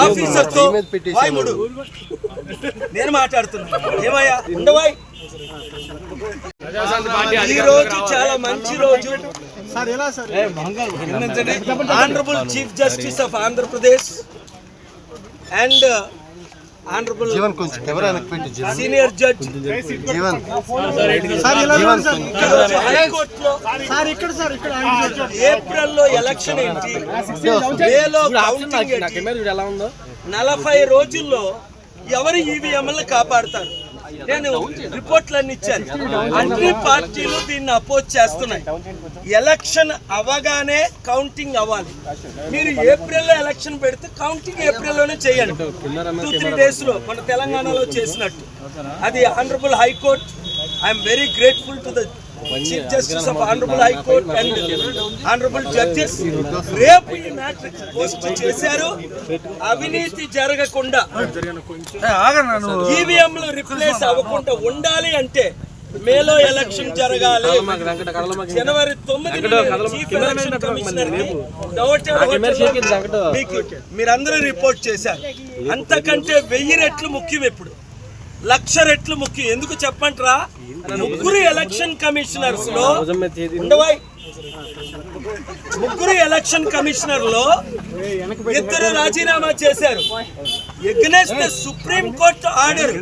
ఆఫీసర్తో వాయుముడు. నేను మాట్లాడుతున్నా. ఏమయ్యా? ఉండవాయ్ ఈ రోజు చాలా మంచి రోజు. Honourable chief justice of Andhra Pradesh and honourable Jeevan కొంచెం కెమెరా వెనక్కి పెట్టి జీవన్. Senior judge. జీవన్. ఈరోజు హైకోర్టులో ఏప్రిల్లో ఎలక్షన్ ఏంటి? మేలో కౌంటింగ్ ఏంటి? నలభై రోజుల్లో ఎవరు ఈవీఎంలను కాపాడతారు? నేను రిపోర్ట్లన్నీ ఇచ్చాను. అన్ని పార్టీలు దీన్ని అపోజ్ చేస్తున్నాయి. ఎలక్షన్ అవగానే కౌంటింగ్ అవ్వాలి. మీరు ఏప్రిల్లో ఎలక్షన్ పెడితే కౌంటింగ్ ఏప్రిల్లోనే చేయండి. టూ త్రీ డేస్లో మన తెలంగాణలో చేసినట్టు. అది honourable high court. I'm very grateful to the chief justice of honourable high court and honourable judges రేపు ఈ మ్యాట్రిక్ పోస్ట్ చేశారు. అవినీతి జరగకుండా ఈవీఎంలు రిప్లేస్ అవ్వకుండా ఉండాలి అంటే మేలో ఎలక్షన్ జరగాలి. జనవరి తొమ్మిది చీఫ్ ఎలక్షన్ కమిషనర్ మీరందరూ రిపోర్ట్ చేశారు. అంతకంటే వెయ్యి రెట్లు ముఖ్యం ఇప్పుడు లక్ష రెట్లు ముఖ్యం. ఎందుకు చెప్పంటారా? ముగ్గురు ఎలక్షన్ కమిషనర్స్లో ఉండవాయ్. ముగ్గురు ఎలక్షన్ కమిషనర్లో ఇద్దరు రాజీనామా చేశారు. ఎగ్నెస్ట్ సుప్రీం కోర్టు ఆర్డర్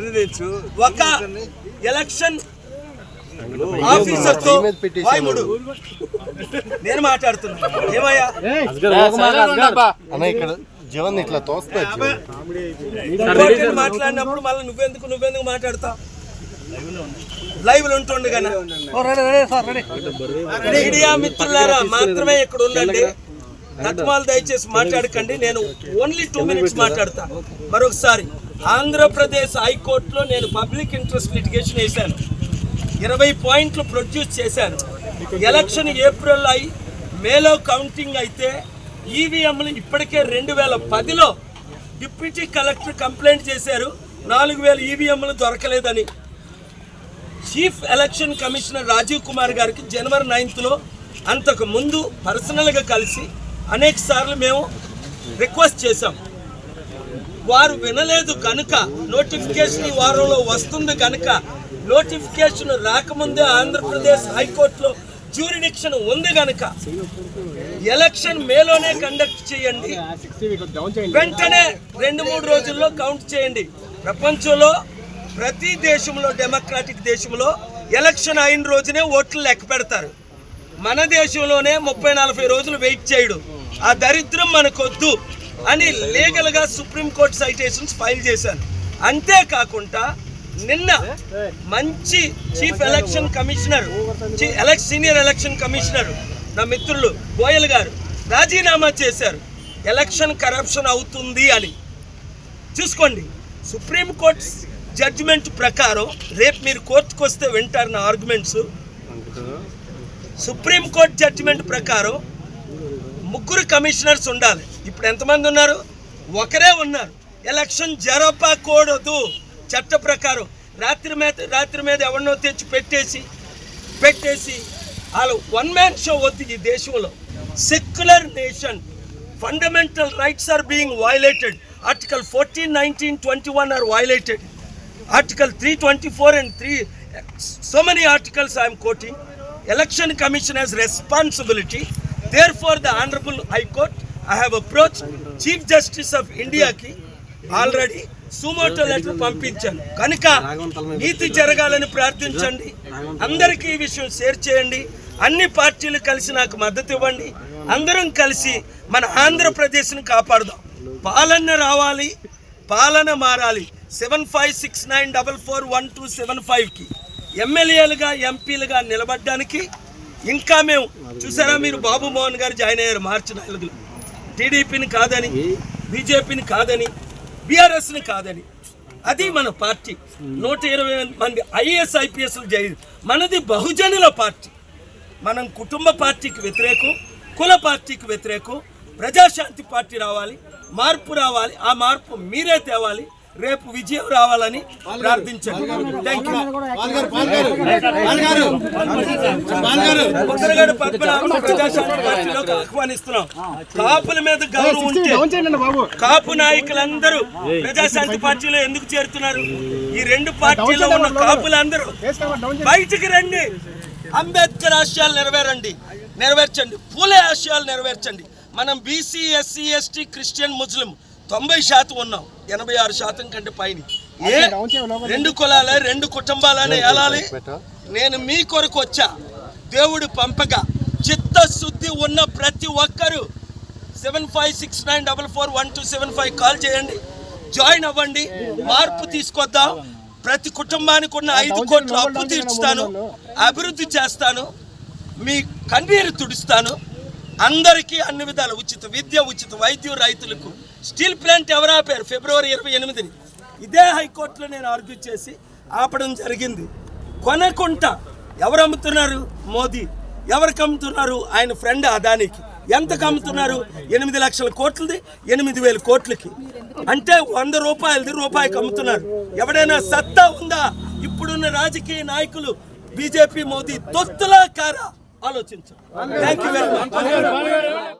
ఒక ఎలక్షన్ ఆఫీసర్తో వాయుముడు. నేను మాట్లాడుతున్నా. ఏమయ్యా? జీవన్ ఇట్లా తోస్తా జీవన్. ఇంపార్టెంట్ మాట్లాడినప్పుడు మళ్ళీ నువ్వెందుకు నువ్వెందుకు మాట్లాడతావు? లైవ్లో ఉంటుండు కదా మీడియా మిత్రులారా మాత్రమే ఇక్కడ ఉండండి. తత్వాలు దయచేసి మాట్లాడకండి. నేను ఓన్లీ టూ మినిట్స్ మాట్లాడతా. మరొకసారి ఆంధ్రప్రదేశ్ హైకోర్టులో నేను పబ్లిక్ ఇంట్రెస్ట్ లిటిగేషన్ వేశాను. ఇరవై పాయింట్లు ప్రొడ్యూస్ చేశాను. ఎలక్షన్ ఏప్రిల్ అయి మేలో కౌంటింగ్ అయితే ఈవీఎంలు ఇప్పటికే రెండు వేల పదిలో డిప్యూటీ కలెక్టర్ కంప్లైంట్ చేశారు. నాలుగు వేల ఈవీఎంలు దొరకలేదని. Chief election commissioner Rajiv Kumar గారికి జనవరి నైన్త్లో అంతకు ముందు పర్సనల్గా కలిసి అనేక సార్లు మేము రిక్వెస్ట్ చేశాం. వారు వినలేదు కనుక నోటిఫికేషన్ ఈ వారంలో వస్తుంది కనుక నోటిఫికేషన్ రాకముందే ఆంధ్రప్రదేశ్ హైకోర్టులో జ్యూరిడిక్షన్ ఉంది కనుక ఎలక్షన్ మేలోనే కండక్ట్ చేయండి. వెంటనే రెండు మూడు రోజుల్లో కౌంట్ చేయండి. ప్రపంచంలో ప్రతి దేశంలో డెమోక్రాటిక్ దేశంలో ఎలక్షన్ అయిన రోజునే ఓట్లు లెక్క పెడతారు. మన దేశంలోనే ముప్పై నలభై రోజులు వెయిట్ చేయడు. ఆ దరిద్రం మనకొద్దు అని లీగల్గా సుప్రీంకోర్టు సైటేషన్స్ ఫైల్ చేశాను అంతేకాకుండా నిన్న మంచి చీఫ్ ఎలక్షన్ కమిషనర్ చీ- ఎలక్ సీనియర్ ఎలక్షన్ కమిషనర్ నా మిత్రులు గోయల్ గారు రాజీనామా చేశారు. ఎలక్షన్ కరప్షన్ అవుతుంది అని. చూసుకోండి సుప్రీంకోర్టు జడ్జిమెంట్ ప్రకారం రేపు మీరు కోర్టుకు వస్తే వింటారు నా ఆర్గ్యుమెంట్స్ సుప్రీంకోర్టు జడ్జిమెంట్ ప్రకారం ముగ్గురు కమిషనర్స్ ఉండాలి. ఇప్పుడు ఎంతమంది ఉన్నారు? ఒకరే ఉన్నారు. ఎలక్షన్ జరపకూడదు. చట్ట ప్రకారం రాత్రి మీద రాత్రి మీద ఎవరినో తెచ్చి పెట్టేసి పెట్టేసి వాళ్ళు వన్ మ్యాన్ షో వద్దు ఈ దేశంలో. Secular nation fundamental rights are being violated article fourteen nineteen twenty one are violated article three twenty four and three so many articles I'm quoting election commission has responsibility therefore the honourable high court I have approach chief justice of ఇండియాకి already suo motu letter పంపించాను. కనుక నీతి జరగాలని ప్రార్థించండి. అందరికీ ఈ విషయం share చేయండి. అన్ని పార్టీలు కలిసి నాకు మద్దతు ఇవ్వండి. అందరం కలిసి మన ఆంధ్రప్రదేశ్ని కాపాడుదాం. పాలన రావాలి పాలన మారాలి. Seven five six nine double four one two seven ఫైవ్కి ఎమ్మెల్యేలుగా ఎంపీలుగా నిలబడడానికి ఇంకా మేము చూసారా మీరు బాబు మోహన్ గారు జాయిన్ అయ్యారు మార్చి నాలుగులో టీడీపీని కాదని బీజేపీని కాదని బీఆర్ఎస్ని కాదని. అది మన పార్టీ. నూట ఇరవై మంది ఐఏఎస్ ఐపీఎస్లు జై మనది బహుజనుల పార్టీ. మనం కుటుంబ పార్టీకి వ్యతిరేకం కుల పార్టీకి వ్యతిరేకం ప్రజాశాంతి పార్టీ రావాలి మార్పు రావాలి ఆ మార్పు మీరే తేవాలి. రేపు విజయం రావాలని ప్రార్థించండి. థ్యాంక్ యూ పద్మనాభం పార్టీలోకి ఆహ్వానిస్తున్నాం. కాపుల మీద గౌరవం ఉంటే కాపు నాయకులందరూ ప్రజాశాంతి పార్టీలో ఎందుకు చేరుతున్నారు? ఈ రెండు పార్టీలో ఉన్న కాపులందరూ బయటికి రండి. అంబేద్కర్ ఆశయాలు నెరవేరండి. నెరవేర్చండి. పూలే ఆశయాలు నెరవేర్చండి. మనం బీసీ ఎస్సీ ఎస్టీ క్రిస్టియన్ ముస్లిం తొంభై శాతం ఉన్నాం. ఎనభై ఆరు శాతం కంటే పైన. ఏ? రెండు కులాలే రెండు కుటుంబాలనే ఏలాలి? నేను మీ కొరకు వచ్చా. దేవుడు పంపగా. చిత్తశుద్ధి ఉన్న ప్రతి ఒక్కరూ seven five six nine double four one two seven five call చేయండి. జాయిన్ అవ్వండి. మార్పు తీసుకొద్దాం. ప్రతి కుటుంబానికి ఉన్న ఐదు కోట్ల అప్పు తీర్చుతాను. అభివృద్ధి చేస్తాను. మీ కన్నీరు తుడుస్తాను. అందరికీ అన్ని విధాల ఉచిత విద్య ఉచిత వైద్యం రైతులకు. స్టీల్ ప్లాంట్ ఎవరు ఆపారు? ఫిబ్రవరి ఇరవై ఎనిమిదిని. ఇదే హైకోర్టులో నేను ఆర్గ్యూ చేసి ఆపడం జరిగింది. కొనకుంటా ఎవరు అమ్ముతున్నారు? మోదీ. ఎవరికి అమ్ముతున్నారు ఆయన ఫ్రెండ్ అదానికి. ఎంతకు అమ్ముతున్నారు ఎనిమిది లక్షల కోట్లది ఎనిమిది వేల కోట్లకి. అంటే వంద రూపాయలది రూపాయికి అమ్ముతున్నారు. ఎవడైనా సత్తా ఉందా? ఇప్పుడున్న రాజకీయ నాయకులు బీజేపీ మోదీ తొత్తులా కారా? ఆలోచించు థ్యాంక్ యూ వెరీ మచ్